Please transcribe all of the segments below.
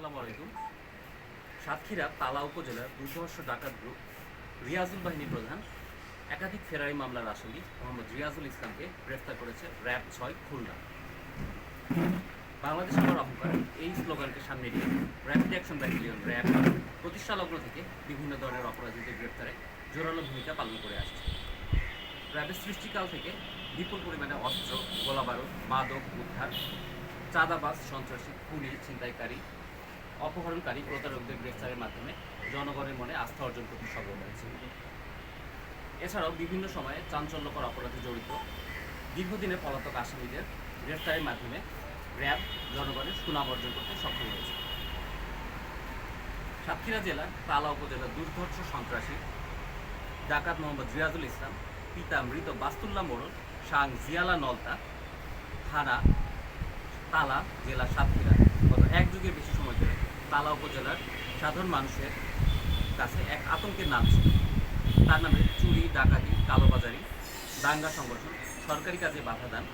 আসসালামু আলাইকুম। সাতক্ষীরা তালা উপজেলার দুর্ধর্ষ ডাকাত গ্রুপ, রিয়াজুল বাহিনী প্রধান, একাধিক ফেরারি মামলার আসামি মোহাম্মদ রিয়াজুল ইসলামকে গ্রেফতার করেছে র্যাব ছয়, খুলনা। বাংলাদেশ আমার অহংকার এই স্লোগানকে সামনে নিয়ে র্যাপিড অ্যাকশন ব্যাটালিয়ন র্যাব প্রতিষ্ঠা লগ্ন থেকে বিভিন্ন ধরনের অপরাধীদের গ্রেফতারে জোরালো ভূমিকা পালন করে আসছে। র্যাবের সৃষ্টিকাল থেকে বিপুল পরিমাণে অস্ত্র, গোলাবারুদ, মাদক, উদ্ধার, চাঁদাবাজ, সন্ত্রাসী খুনি ছিনতাইকারী অপহরণকারী প্রতারকদের গ্রেফতারের মাধ্যমে জনগণের মনে আস্থা অর্জন করতে সফল হয়েছে। এছাড়াও বিভিন্ন সময়ে চাঞ্চল্যকর অপরাধে জড়িত দীর্ঘদিনের পলাতক আসামিদের গ্রেফতারের মাধ্যমে র্যাব জনগণের সুনাম অর্জন করতে সক্ষম হয়েছে। সাতক্ষীরা জেলার তালা উপজেলার দুর্ধর্ষ সন্ত্রাসী ডাকাত মোহাম্মদ রিয়াজুল ইসলাম, পিতা মৃত বাস্তুল্লাহ মোড়ল সাং জিয়ালা নলতা থানা, তালা, জেলা সাতক্ষীরা গত এক যুগের বেশি সময় ধরে তালা উপজেলার সাধারণ মানুষের কাছে এক আতঙ্কের নাম ছিল। তার নামে চুরি, ডাকাতি, কালোবাজারি, দাঙ্গা সংগঠন, সরকারি কাজে বাধা দান,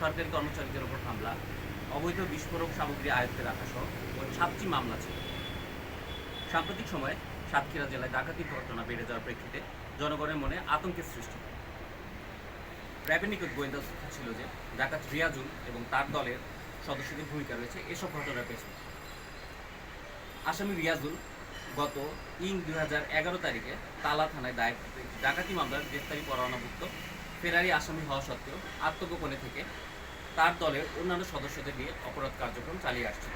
সরকারি কর্মচারীদের ওপর হামলা, অবৈধ বিস্ফোরক সামগ্রী আয়ত্তে রাখা সহ মোট সাতটি মামলা ছিল। সাম্প্রতিক সময়ে সাতক্ষীরা জেলায় ডাকাতির ঘটনা বেড়ে যাওয়ার প্রেক্ষিতে জনগণের মনে আতঙ্কের সৃষ্টি র্যাবের নিকট গোয়েন্দা তথ্য ছিল যে ডাকাত রিয়াজুল এবং তার দলের সদস্যদের ভূমিকা রয়েছে এসব ঘটনার পেছনে। আসামি রিয়াজুল গত ইং দুই তারিখে তালা থানায় দায়ের ডাকাতি মামলার গ্রেফতারি পরোয়ানাভুক্ত ফেরারি আসামি হওয়া সত্ত্বেও আত্মগোপনে থেকে তার দলের অন্যান্য সদস্যদের নিয়ে অপরাধ কার্যক্রম চালিয়ে আসছে।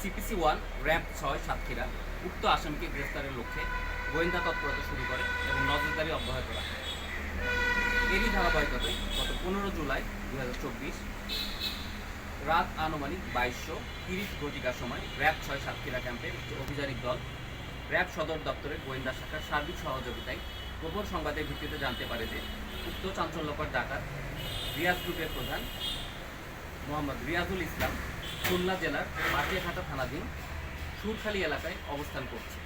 সিপিসি ওয়ান, র্যাব ছয়, সাতক্ষীরা উক্ত আসামিকে গ্রেফতারের লক্ষ্যে গোয়েন্দা তৎপরতা শুরু করে এবং নজরদারি অব্যাহত রাখে। এরই ধারাবাহিকতায় গত পনেরো জুলাই দু হাজার চব্বিশ রাত আনুমানিক বাইশশো তিরিশ ঘটিকার সময় র্যাব ছয় সাতক্ষীরা ক্যাম্পের একটি অভিযানিক দল র্যাব সদর দপ্তরের গোয়েন্দা শাখার সার্বিক সহযোগিতায় গোপন সংবাদের ভিত্তিতে জানতে পারে যে উক্ত চাঞ্চল্যকর ডাকাত রিয়াজ গ্রুপের প্রধান মোহাম্মদ রিয়াজুল ইসলাম খুলনা জেলার মাটিয়াঘাটা থানাধীন সুরখালী এলাকায় অবস্থান করছে।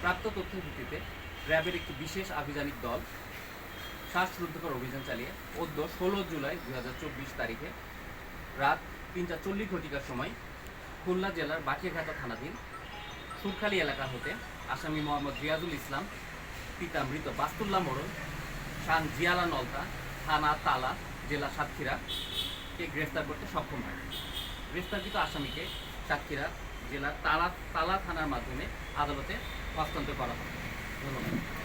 প্রাপ্ত তথ্যের ভিত্তিতে র্যাবের একটি বিশেষ আভিযানিক দল শ্বাসরুদ্ধকর অভিযান চালিয়ে অদ্য ষোলো জুলাই দু হাজার চব্বিশ তারিখে রাত তিনটা চল্লিশ ঘটিকার সময় খুলনা জেলার বাটিয়াঘাটা থানাধীন সুরখালী এলাকা হতে আসামি মোহাম্মদ রিয়াজুল ইসলাম, পিতা মৃত বাস্তুল্লাহ মোড়ল, শান জিয়ালা নলতা, থানা তালা, জেলা সাতক্ষীরা কে গ্রেফতার করতে সক্ষম হয়। গ্রেফতারকৃত আসামিকে সাতক্ষীরা জেলার তালা তালা থানার মাধ্যমে আদালতে হস্তান্তর করা হয়। ধন্যবাদ।